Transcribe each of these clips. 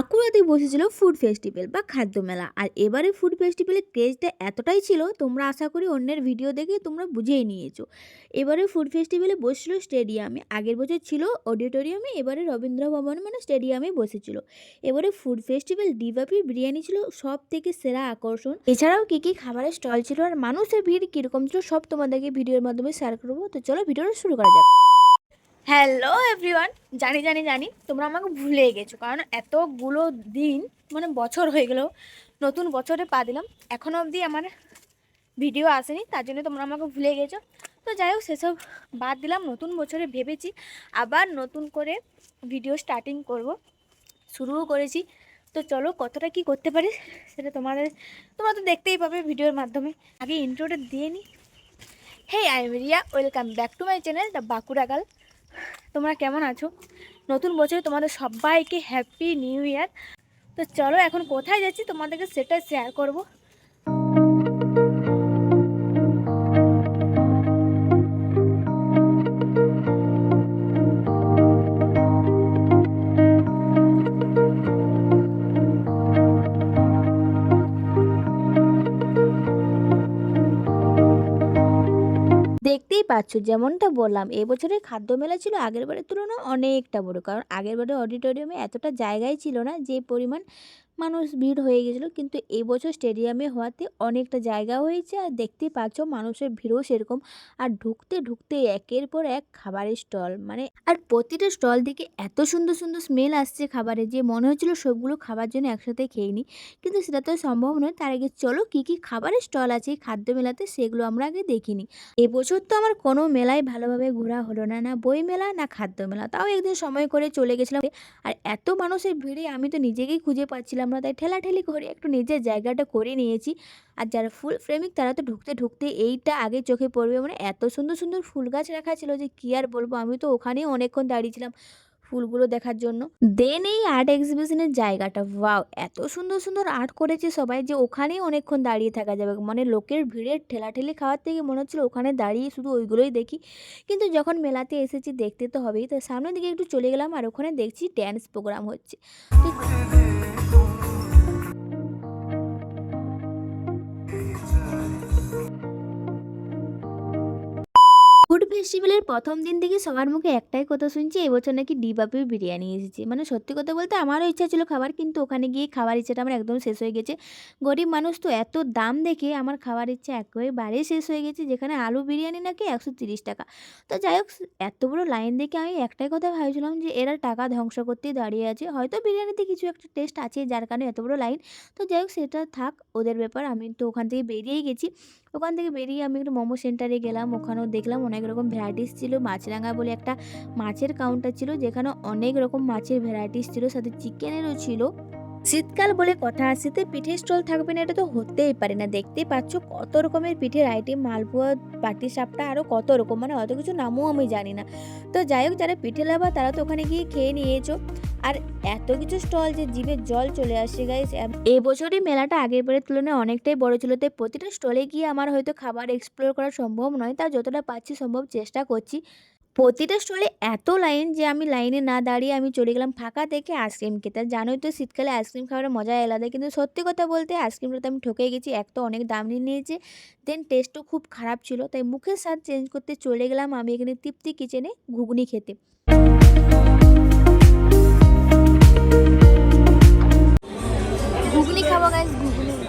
বাঁকুড়াতে বসেছিল food festival বা খাদ্য মেলা। আর এবারে ফুড ফেস্টিভ্যালের ক্রেজটা এতটাই ছিল, তোমরা আশা করি অন্যের ভিডিও দেখে তোমরা বুঝেই নিয়েছো। এবারে ফুড ফেস্টিভ্যালে বসেছিল স্টেডিয়ামে আগের বছর ছিল অডিটোরিয়ামে এবারে রবীন্দ্র ভবন মানে স্টেডিয়ামে বসেছিল। এবারে ফুড ফেস্টিভ্যাল ডিবাপির বিরিয়ানি ছিল সব থেকে সেরা আকর্ষণ। এছাড়াও কী কী খাবারের স্টল ছিল আর মানুষের ভিড় কীরকম ছিল, সব তোমাদেরকে ভিডিওর মাধ্যমে শেয়ার করব। তো চলো ভিডিওটা শুরু করা যাক। হ্যালো এভরিওয়ান জানি জানি জানি, তোমরা আমাকে ভুলে গেছো, কারণ এতগুলো দিন মানে বছর হয়ে গেল, নতুন বছরে পা দিলাম এখনও অবধি আমার ভিডিও আসেনি, তার জন্য তোমরা আমাকে ভুলে গেছো। তো যাই হোক, সেসব বাদ দিলাম, নতুন বছরে ভেবেছি আবার নতুন করে ভিডিও স্টার্টিং করব, শুরুও করেছি। তো চলো কতটা কি করতে পারি, সেটা তোমাদের, তোমরা তো দেখতেই পাবে ভিডিওর মাধ্যমে। আগে ইন্ট্রোটা দিয়ে নিই hey I Riya welcome back to my channel the Bankura girl তোমরা কেমন আছো? নতুন বছরে তোমাদের সবাইকে হ্যাপি নিউ ইয়ার তো চলো এখন কোথায় যাচ্ছি তোমাদেরকে সেটা শেয়ার করব। দেখতেই পাচ্ছ, যেমনটা বললাম এবছরে খাদ্য মেলা ছিল আগের বারের তুলনায় অনেকটা বড়। কারণ আগের বারে অডিটোরিয়ামে এতটা জায়গাই ছিল না যে পরিমাণ মানুষ ভিড় হয়ে গেছিল, কিন্তু এবছর স্টেডিয়ামে হওয়াতে অনেকটা জায়গা হয়েছে আর দেখতেই পাচ্ছ মানুষের ভিড়ও সেরকম। আর ঢুকতে ঢুকতে একের পর এক খাবারের স্টল মানে আর প্রতিটা স্টল থেকে এত সুন্দর সুন্দর স্মেল আসছে খাবারে যে মনে হচ্ছিল সবগুলো খাবার জন্য একসাথে খেয়ে নিই। কিন্তু সেটা তো সম্ভব নয়, তার আগে চলো কী কী খাবারের স্টল আছে খাদ্য মেলাতে সেগুলো আমরা আগে দেখিনি এবছর তো আমার কোনো মেলায় ভালোভাবে ঘোরা হলো না না বই মেলা না খাদ্য মেলা তাও একদিন সময় করে চলে গেছিলাম। আর এত মানুষের ভিড়ে আমি তো নিজেকেই খুঁজে পাচ্ছিলাম না তাই ঠেলাঠেলি করে একটু নিজের জায়গাটা করে নিয়েছি। আর যারা ফুল প্রেমিক তারা তো ঢুকতে ঢুকতে এইটা আগে চোখে পড়বে। মানে এত সুন্দর সুন্দর ফুল গাছ রাখা ছিল যে কী আর বলব? আমি তো ওখানেই অনেকক্ষণ দাঁড়িয়েছিলাম ফুলগুলো দেখার জন্য। দেন এই আর্ট এক্সিবিশনের জায়গাটা ওয়াও এত সুন্দর সুন্দর আর্ট করেছে সবাই যে ওখানেই অনেকক্ষণ দাঁড়িয়ে থাকা যাবে। মানে লোকের ভিড়ের ঠেলাঠেলি খাওয়ার থেকে মনে হচ্ছিল ওখানে দাঁড়িয়ে শুধু ওইগুলোই দেখি। কিন্তু যখন মেলাতে এসেছি, দেখতে তো হবেই। তো সামনের দিকে একটু চলে গেলাম আর ওখানে দেখছি ড্যান্স প্রোগ্রাম হচ্ছে। ফেস্টিভ্যালের প্রথম দিন থেকে সবার মুখে একটাই কথা শুনছি এবছর নাকি ডিবাপির বিরিয়ানি এসেছে। মানে সত্যি কথা বলতে আমারও ইচ্ছা ছিল খাবার, কিন্তু ওখানে গিয়ে খাবার ইচ্ছাটা আমার একদম শেষ হয়ে গেছে। গরিব মানুষ তো এত দাম দেখে আমার খাবার ইচ্ছা একেবারে শেষ হয়ে গেছে, যেখানে আলু বিরিয়ানি নাকি একশো তিরিশ টাকা। তো যাই হোক, এত বড় লাইন দেখে আমি একটাই কথা ভাবছিলাম যে এরা টাকা ধ্বংস করতেই দাঁড়িয়ে আছে। হয়তো বিরিয়ানিতে কিছু একটা টেস্ট আছে যার কারণে এত বড় লাইন। তো যাই হোক, সেটা থাক, ওদের ব্যাপার। আমি তো ওখান থেকে বেরিয়েই গেছি। ওখান থেকে বেরিয়ে আমি একটু মোমো সেন্টারে গেলাম, ওখানেও দেখলাম অনেক রকম ভ্যারাইটিস ছিল, মাছরাঙা বলে একটা মাছের কাউন্টার ছিল, যেখানে অনেক রকম মাছের ভ্যারাইটিস ছিল, সাথে চিকেনেরও ছিল। শীতকাল বলে কথা শীতে পিঠের স্টল থাকবে না, এটা তো হতেই পারে না। দেখতেই পাচ্ছ কত রকমের পিঠের আইটেম মালপোয়া পাটি সাপটা আরও কত রকম মানে অত কিছু নামও আমি জানি না। তো যাই হোক, যারা পিঠে লাভা, তারা তো ওখানে গিয়ে খেয়ে নিয়েছো। আর এত কিছু স্টল যে জিভে জল চলে আসছে গাইস এবছরই মেলাটা আগের বারের তুলনায় অনেকটাই বড় ছিল তাই প্রতিটা স্টলে গিয়ে আমার হয়তো খাবার এক্সপ্লোর করা সম্ভব নয়, তা যতটা পাচ্ছি সম্ভব চেষ্টা করছি। প্রতিটা স্টলে এত লাইন যে আমি লাইনে না দাঁড়িয়ে আমি চলে গেলাম ফাঁকা থেকে আইসক্রিম খেতে। জানোই তো শীতকালে আইসক্রিম খাওয়ার মজা আলাদা। কিন্তু সত্যি কথা বলতে আইসক্রিমটা তো আমি ঠকে গেছি, এক তো অনেক দাম নিয়ে নিয়েছে দেন টেস্টও খুব খারাপ ছিল, তাই মুখের স্বাদ চেঞ্জ করতে চলে গেলাম আমি এখানে তৃপ্তি কিচেনে ঘুগনি খেতে। ঘুগনি খাব ghugni.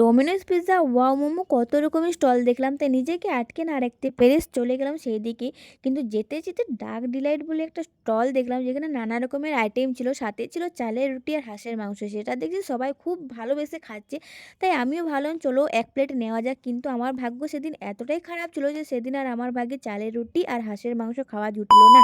Domino's pizza, wow momo, কত রকমের স্টল দেখলাম। তাই নিজেকে আটকে না রাখতে পেরে চলে গেলাম সেই দিকে কিন্তু যেতে যেতে ডার্ক ডিলাইট বলে একটা স্টল দেখলাম, যেখানে নানা রকমের আইটেম ছিল। সাথে ছিল চালের রুটি আর হাঁসের মাংস। সেটা দেখছি সবাই খুব ভালোবেসে খাচ্ছে। তাই আমিও ভাবলাম, চলো এক প্লেট নেওয়া যাক। কিন্তু আমার ভাগ্য সেদিন এতটাই খারাপ ছিল যে সেদিন আর আমার ভাগ্যে চালের রুটি আর হাঁসের মাংস খাওয়া জুটলো না।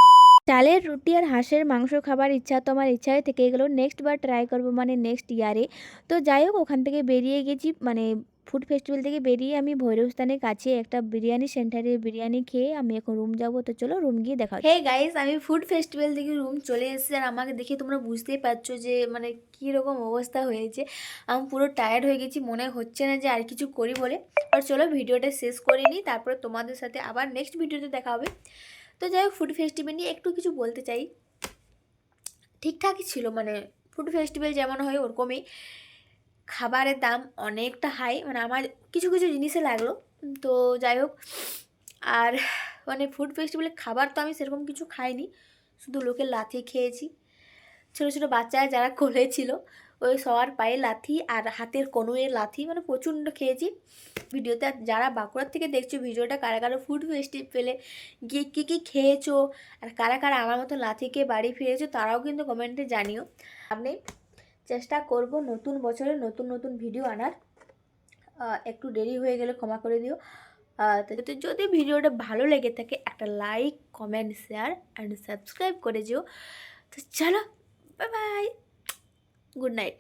চালের রুটি আর হাঁসের মাংস খাবার ইচ্ছা তো আমার ইচ্ছাই থেকে গেলো নেক্সট বার ট্রাই করব মানে নেক্সট ইয়ারে তো যাই হোক, ওখান থেকে বেরিয়ে গেছি মানে ফুড ফেস্টিভ্যাল থেকে বেরিয়ে আমি ভৈরবস্থানের কাছে একটা বিরিয়ানি সেন্টারে বিরিয়ানি খেয়ে আমি এখন রুম যাব। তো চলো রুম গিয়ে দেখা হে গাইস আমি ফুড ফেস্টিভ্যাল থেকে রুম চলে এসেছি আর আমাকে দেখে তোমরা বুঝতেই পারছ যে মানে কী রকম অবস্থা হয়েছে। আমি পুরো টায়ার্ড হয়ে গেছি, মনে হচ্ছে না যে আর কিছু করি বলে। আর চলো ভিডিওটা শেষ করে নিই, তারপরে তোমাদের সাথে আবার নেক্সট ভিডিওতে দেখা হবে। তো যাই হোক ফুড ফেস্টিভ্যাল নিয়ে একটু কিছু বলতে চাই। ঠিকঠাকই ছিল মানে ফুড ফেস্টিভ্যাল যেমন হয় ওরকমই। খাবারের দাম অনেকটা হাই মানে আমার কিছু কিছু জিনিসে লাগল। তো যাই হোক, আর মানে ফুড ফেস্টিভ্যালে খাবার তো আমি সেরকম কিছু খাইনি। শুধু লোকের লাথি খেয়েছি। ছোটো ছোটো বাচ্চারা যারা কোলে ছিল ওই সবার পায়ে লাথি আর হাতের কনুয়ের লাথি মানে প্রচণ্ড খেয়েছি। ভিডিওতে যারা বাঁকুড়ার থেকে দেখছ, ভিডিওটা কারা কারা ফুড ফেস্টিভ্যালে গিয়ে কী কী খেয়েছো আর কারা কারা আমার মতো লাথি খেয়ে বাড়ি ফিরেছো, তারাও কিন্তু কমেন্টে জানিও। আপনি চেষ্টা করব নতুন বছরে নতুন নতুন ভিডিও আনার। একটু দেরি হয়ে গেলে ক্ষমা করে দিও। তো যদি ভিডিওটা ভালো লেগে থাকে, একটা like comment share and subscribe করে যেও। তো চলো বাই বাই গুড নাইট